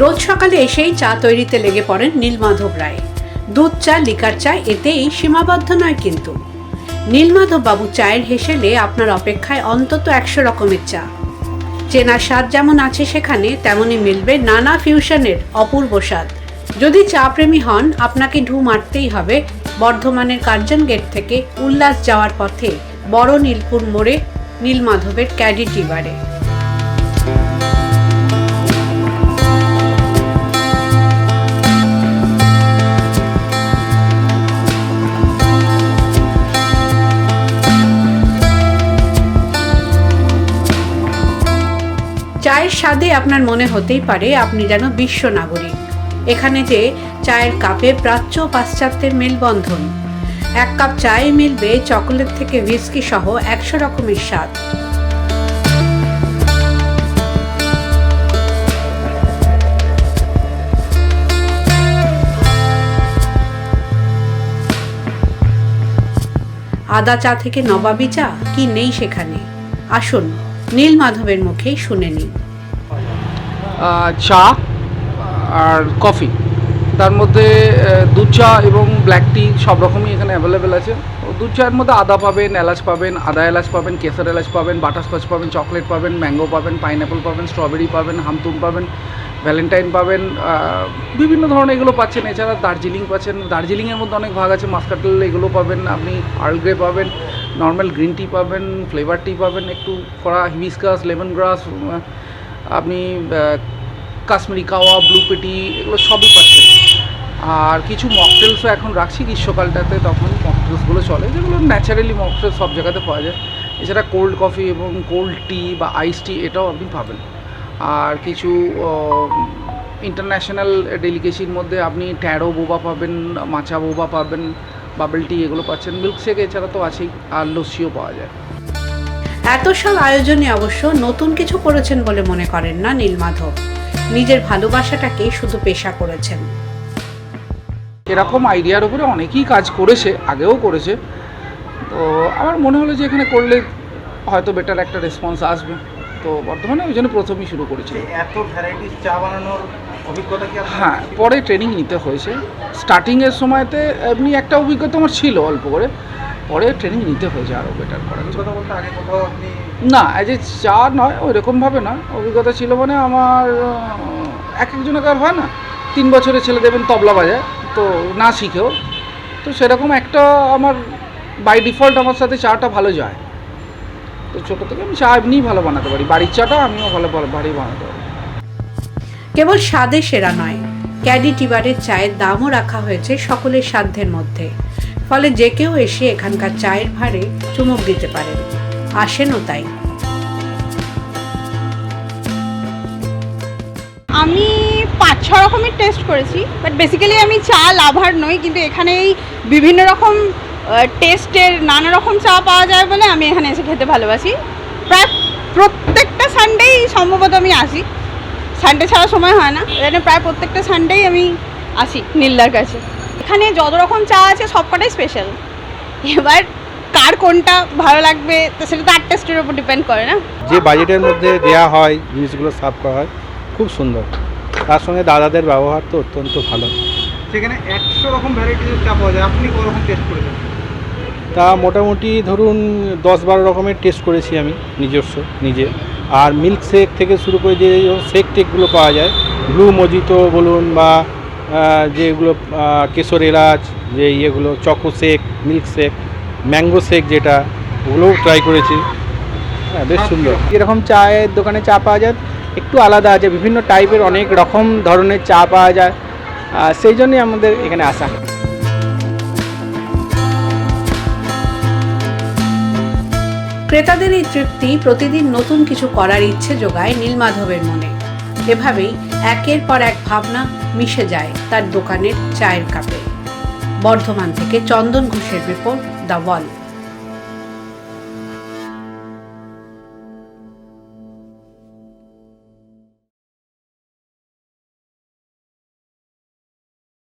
রোজ সকালে এসেই চা তৈরিতে লেগে পড়েন নীলমাধব রায়। দুধ চা, লিকার চা এতেই সীমাবদ্ধ নয় কিন্তু। নীলমাধব বাবু চায়ের হেসেলে আপনার অপেক্ষায় অন্তত একশো রকমের চা। চেনা স্বাদ যেমন আছে সেখানে, তেমনই মিলবে নানা ফিউশনের অপূর্ব স্বাদ। যদি চা প্রেমী হন, আপনাকে ঢু মারতেই হবে বর্ধমানের কার্জন গেট থেকে উল্লাস যাওয়ার পথে বড় নীলপুর মোড়ে নীলমাধবের ক্যাডিটি বারে চায়ের স্বাদে আপনার মনে হতেই পারে আপনি যেন বিশ্ব নাগরিক। এখানে যে চায়ের কাপে প্রাচ্য পাশ্চাত্যের মেলবন্ধন। এক কাপ চায়ে মিলবে চকোলেট থেকে হুইস্কি সহ একশো রকমের স্বাদ। আদা চা থেকে নবাবি চা? কি নেই সেখানে? আসুন। নীল মাধবের মুখেই শুনে নিন চা আর কফি। তার মধ্যে দুধ চা এবং ব্ল্যাক টি সব রকমই এখানে অ্যাভেলেবেল আছে। দুধ চায়ের মধ্যে আদা পাবেন, এলাচ পাবেন, আদা এলাচ পাবেন কেসার এলাচ পাবেন বাটারস্কচ পাবেন, চকলেট পাবেন, ম্যাঙ্গো পাবেন পাইনঅ্যাপল পাবেন, স্ট্রবেরি পাবেন, হামতুম পাবেন, ভ্যালেন্টাইন পাবেন বিভিন্ন ধরনের এগুলো পাচ্ছেন। এছাড়া দার্জিলিং পাচ্ছেন। দার্জিলিংয়ের মধ্যে অনেক ভাগ আছে। মাস্কাটেল এগুলো পাবেন আপনি আর্ল গ্রে পাবেন নর্মাল গ্রিন টি পাবেন ফ্লেভার টি পাবেন, একটু কড়া হিবিস্কাস লেমন গ্রাস আপনি কাশ্মীরি কাওয়া ব্লু পেটি এগুলো সবই পাচ্ছেন। আর কিছু মকটেলসও এখন রাখছি গ্রীষ্মকালটাতে, তখন মকটেলসগুলো চলে, যেগুলো ন্যাচারালি মকটেল সব জায়গাতে পাওয়া যায়। এছাড়া কোল্ড কফি এবং কোল্ড টি বা আইস টি এটাও আপনি পাবেন। আর কিছু ইন্টারন্যাশনাল ডেলিকেসির মধ্যে আপনি ট্যারো বোবা পাবেন মাচা বোবা পাবেন বাবল টি এগুলো পাচ্ছেন মিল্কশেক এছাড়া তো আছেই আর লস্যিও পাওয়া যায়। এত সব আয়োজনে অবশ্য নতুন কিছু করেছেন বলে মনে করেন না নীলমাধব নিজের ভালোবাসাটাকে শুধু পেশা করেছেন। এরকম আইডিয়ার উপরে অনেকেই কাজ করেছে আগেও করেছে। তো আমার মনে হলো যে এখানে করলে হয়তো বেটার একটা রেসপন্স আসবে। তো বর্তমানে ওই জন্য প্রথমেই শুরু করেছি এত ভ্যারাইটিস চা বানানোর অভিজ্ঞতা কি হ্যাঁ পরে ট্রেনিং নিতে হয়েছে। স্টার্টিংয়ের সময়তে এমনি একটা অভিজ্ঞতা আমার ছিল অল্প করে। পরে ট্রেনিং নিতে হয়েছে আরও বেটার করার জন্য। বলতে আগে কোথাও না এজ এ চা নয় ওই রকমভাবে না অভিজ্ঞতা ছিল মানে আমার এক একজনকে আর হয় না? তিন বছরের ছেলে দেবেন তবলা বাজায় তো না শিখেও। তো সেরকম একটা আমার বাই ডিফল্ট আমার সাথে চাটা ভালো যায়। ছোটো থেকে আমি চা এমনিই ভালো বানাতে পারি। বাড়ির চাটা আমিও ভালো ভালো ভারী বানাতে পারি। কেবল স্বাদে সেরা নয় ক্যাডি টিবারের চায়ের দামও রাখা হয়েছে সকলের সাধ্যের মধ্যে। ফলে যে কেউ এসে এখানকার চায়ের ভারে চুমুক দিতে পারেন আসেনও তাই। আমি পাঁচ ছ রকমের টেস্ট করেছি বাট বেসিক্যালি আমি চা লাভার নই কিন্তু এখানে এই বিভিন্ন রকম টেস্টের নানা রকম চা পাওয়া যায় বলে আমি এখানে এসে খেতে ভালোবাসি। প্রায় প্রত্যেকটা সানডেই সম্ভবত আমি আসি। সানডে ছাড়া সময় হয় না। এখানে প্রায় প্রত্যেকটা সানডেই আমি আসি নীলদার কাছে। এখানে যত রকম চা আছে সবকটাই স্পেশাল এবার কার কোনটা ভালো লাগবে তো সেটা তো আর টেস্টের উপর ডিপেন্ড করে না। যে বাজেটের মধ্যে দেয়া হয় জিনিসগুলো সার্ভ করা হয় খুব সুন্দর। তার সঙ্গে দাদাদের ব্যবহার তো অত্যন্ত ভালো। সেখানে একশো রকম ভ্যারাইটিস চা পাওয়া যায়। আপনি কোনো কতরকম টেস্ট করেছেন? তা মোটামুটি ধরুন দশ বারো রকমের টেস্ট করেছি আমি নিজস্ব, নিজে। আর মিল্ক শেক থেকে শুরু করে যে শেক টেকগুলো পাওয়া যায় ব্লু মজিতো বলুন বা যেগুলো কেশর এলাচ, যে ইয়েগুলো choco shake milk shake mango shake যেটা, ওগুলোও ট্রাই করেছি। হ্যাঁ বেশ সুন্দর। এরকম চায়ের দোকানে চা পাওয়া যায়, একটু আলাদা আছে, বিভিন্ন টাইপের অনেক রকম ধরনের চা পাওয়া যায় সেই জন্যই আমাদের এখানে আসা। ক্রেতাদের এই তৃপ্তি প্রতিদিন নতুন কিছু করার ইচ্ছে যোগায় নীলমাধবের মনে। এভাবেই একের পর এক ভাবনা মিশে যায় তার দোকানের চায়ের কাপে। বর্ধমান থেকে চন্দন ঘোষের রিপোর্ট দ্য ওয়াল